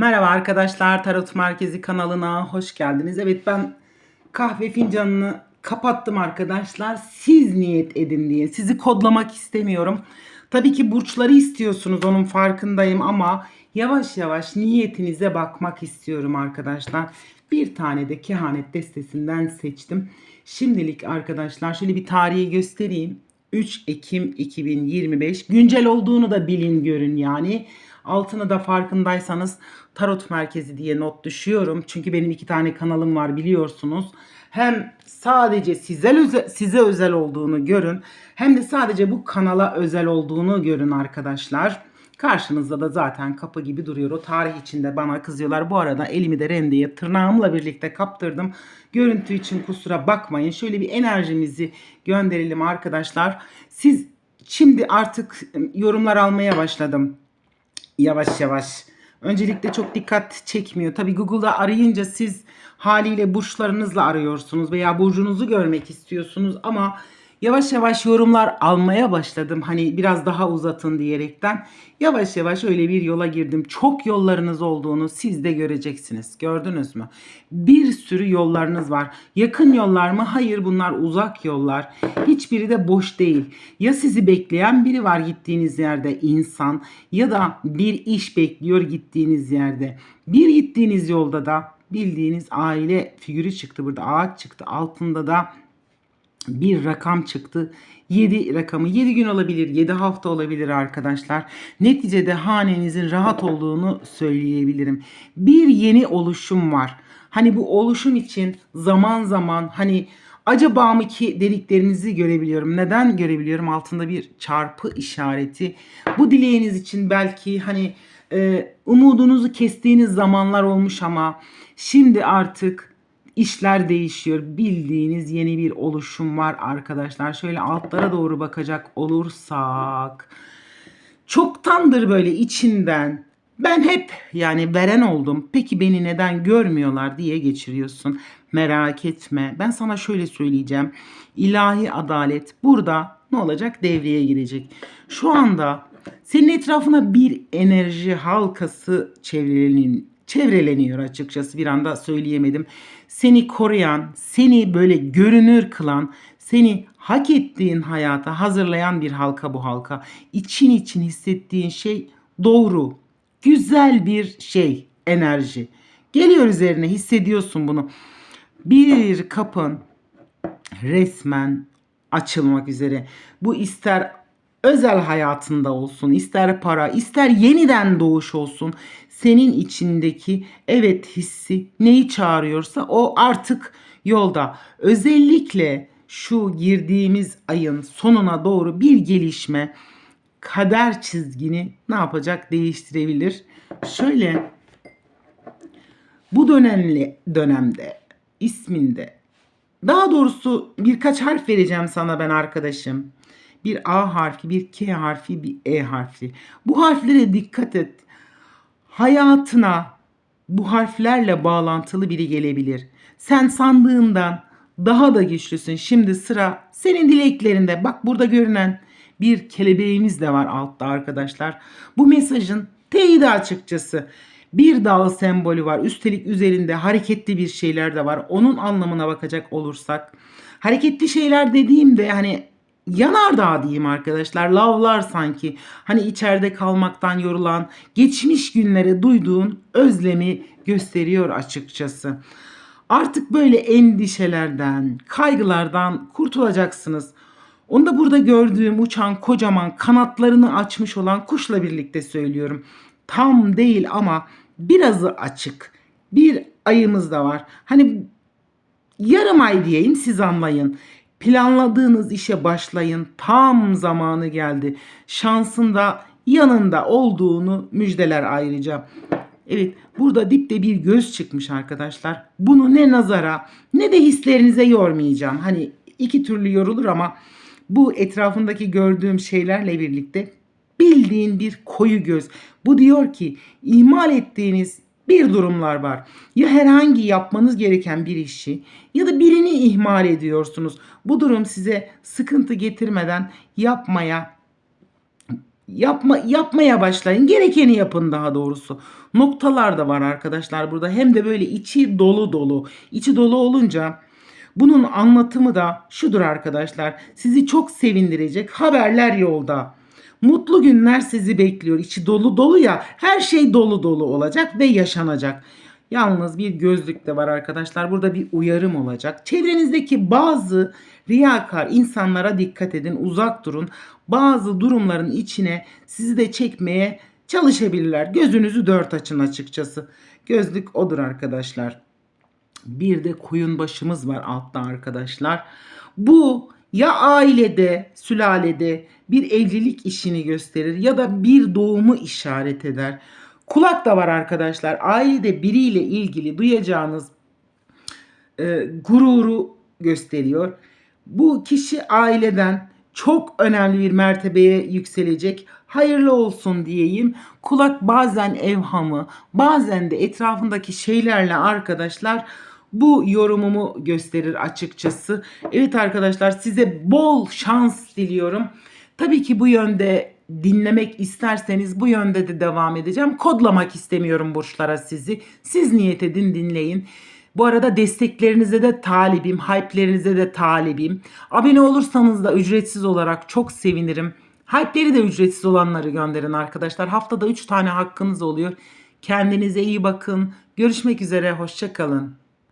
Merhaba arkadaşlar Tarot Merkezi kanalına hoş geldiniz. Evet ben kahve fincanını kapattım arkadaşlar. Siz niyet edin diye. Sizi kodlamak istemiyorum. Tabii ki burçları istiyorsunuz onun farkındayım ama yavaş yavaş niyetinize bakmak istiyorum arkadaşlar. Bir tane de kehanet destesinden seçtim. Şimdilik arkadaşlar şöyle bir tarihi göstereyim. 3 Ekim 2025 güncel olduğunu da bilin görün yani. Altına da farkındaysanız Tarot Merkezi diye not düşüyorum. Çünkü benim iki tane kanalım var biliyorsunuz. Hem sadece size size özel olduğunu görün hem de sadece bu kanala özel olduğunu görün arkadaşlar. Karşınızda da zaten kapı gibi duruyor. O tarih içinde bana kızıyorlar. Bu arada elimi de rendeye tırnağımla birlikte kaptırdım. Görüntü için kusura bakmayın. Şöyle bir enerjimizi gönderelim arkadaşlar. Siz şimdi artık yorumlar almaya başladım yavaş yavaş. Öncelikle çok dikkat çekmiyor. Tabii Google'da arayınca siz haliyle burçlarınızla arıyorsunuz veya burcunuzu görmek istiyorsunuz ama yavaş yavaş yorumlar almaya başladım. Hani biraz daha uzatın diyerekten yavaş yavaş öyle bir yola girdim. Çok yollarınız olduğunu siz de göreceksiniz. Gördünüz mü? Bir sürü yollarınız var. Yakın yollar mı? Hayır bunlar uzak yollar. Hiçbiri de boş değil. Ya sizi bekleyen biri var gittiğiniz yerde insan ya da bir iş bekliyor gittiğiniz yerde. Bir gittiğiniz yolda da bildiğiniz aile figürü çıktı burada. Ağaç çıktı. Altında da bir rakam çıktı. 7 rakamı 7 gün olabilir, 7 hafta olabilir arkadaşlar. Neticede hanenizin rahat olduğunu söyleyebilirim. Bir yeni oluşum var. Hani bu oluşum için zaman zaman hani acaba mı ki dediklerinizi görebiliyorum. Neden görebiliyorum? Altında bir çarpı işareti. Bu dileğiniz için belki hani e, umudunuzu kestiğiniz zamanlar olmuş ama şimdi artık işler değişiyor. Bildiğiniz yeni bir oluşum var arkadaşlar. Şöyle altlara doğru bakacak olursak çoktandır böyle içinden ben hep yani veren oldum. Peki beni neden görmüyorlar diye geçiriyorsun. Merak etme. Ben sana şöyle söyleyeceğim. İlahi adalet burada ne olacak? Devreye girecek. Şu anda senin etrafına bir enerji halkası çevrelenin, çevreleniyor açıkçası bir anda söyleyemedim. Seni koruyan, seni böyle görünür kılan, seni hak ettiğin hayata hazırlayan bir halka bu halka. İçin için hissettiğin şey doğru, güzel bir şey, enerji. Geliyor üzerine hissediyorsun bunu. Bir kapın resmen açılmak üzere. Bu ister özel hayatında olsun, ister para, ister yeniden doğuş olsun. Senin içindeki evet hissi neyi çağırıyorsa o artık yolda. Özellikle şu girdiğimiz ayın sonuna doğru bir gelişme kader çizgini ne yapacak? Değiştirebilir. Şöyle bu dönemli dönemde isminde daha doğrusu birkaç harf vereceğim sana ben arkadaşım. Bir A harfi, bir K harfi, bir E harfi. Bu harflere dikkat et. Hayatına bu harflerle bağlantılı biri gelebilir. Sen sandığından daha da güçlüsün. Şimdi sıra senin dileklerinde. Bak burada görünen bir kelebeğimiz de var altta arkadaşlar. Bu mesajın teyidi açıkçası. Bir dağ sembolü var. Üstelik üzerinde hareketli bir şeyler de var. Onun anlamına bakacak olursak. Hareketli şeyler dediğimde hani yanardağ diyeyim arkadaşlar. Lavlar sanki. Hani içeride kalmaktan yorulan, geçmiş günlere duyduğun özlemi gösteriyor açıkçası. Artık böyle endişelerden, kaygılardan kurtulacaksınız. Onu da burada gördüğüm uçan kocaman kanatlarını açmış olan kuşla birlikte söylüyorum. Tam değil ama birazı açık. Bir ayımız da var. Hani yarım ay diyeyim siz anlayın. Planladığınız işe başlayın. Tam zamanı geldi. Şansın da yanında olduğunu müjdeler ayrıca. Evet burada dipte bir göz çıkmış arkadaşlar. Bunu ne nazara ne de hislerinize yormayacağım. Hani iki türlü yorulur ama bu etrafındaki gördüğüm şeylerle birlikte bildiğin bir koyu göz. Bu diyor ki ihmal ettiğiniz bir durumlar var. Ya herhangi yapmanız gereken bir işi ya da birini ihmal ediyorsunuz. Bu durum size sıkıntı getirmeden yapmaya Yapma, yapmaya başlayın. Gerekeni yapın daha doğrusu. Noktalar da var arkadaşlar burada. Hem de böyle içi dolu dolu. İçi dolu olunca bunun anlatımı da şudur arkadaşlar. Sizi çok sevindirecek haberler yolda. Mutlu günler sizi bekliyor. İçi dolu dolu ya. Her şey dolu dolu olacak ve yaşanacak. Yalnız bir gözlük de var arkadaşlar. Burada bir uyarım olacak. Çevrenizdeki bazı riyakar insanlara dikkat edin. Uzak durun. Bazı durumların içine sizi de çekmeye çalışabilirler. Gözünüzü dört açın açıkçası. Gözlük odur arkadaşlar. Bir de koyun başımız var altta arkadaşlar. Bu ya ailede, sülalede bir evlilik işini gösterir ya da bir doğumu işaret eder. Kulak da var arkadaşlar. Ailede biriyle ilgili duyacağınız e, gururu gösteriyor. Bu kişi aileden çok önemli bir mertebeye yükselecek. Hayırlı olsun diyeyim. Kulak bazen evhamı, bazen de etrafındaki şeylerle arkadaşlar bu yorumumu gösterir açıkçası. Evet arkadaşlar size bol şans diliyorum. Tabii ki bu yönde dinlemek isterseniz bu yönde de devam edeceğim. Kodlamak istemiyorum burçlara sizi. Siz niyet edin dinleyin. Bu arada desteklerinize de talibim, hype'lerinize de talibim. Abone olursanız da ücretsiz olarak çok sevinirim. Hype'leri de ücretsiz olanları gönderin arkadaşlar. Haftada 3 tane hakkınız oluyor. Kendinize iyi bakın. Görüşmek üzere, hoşçakalın.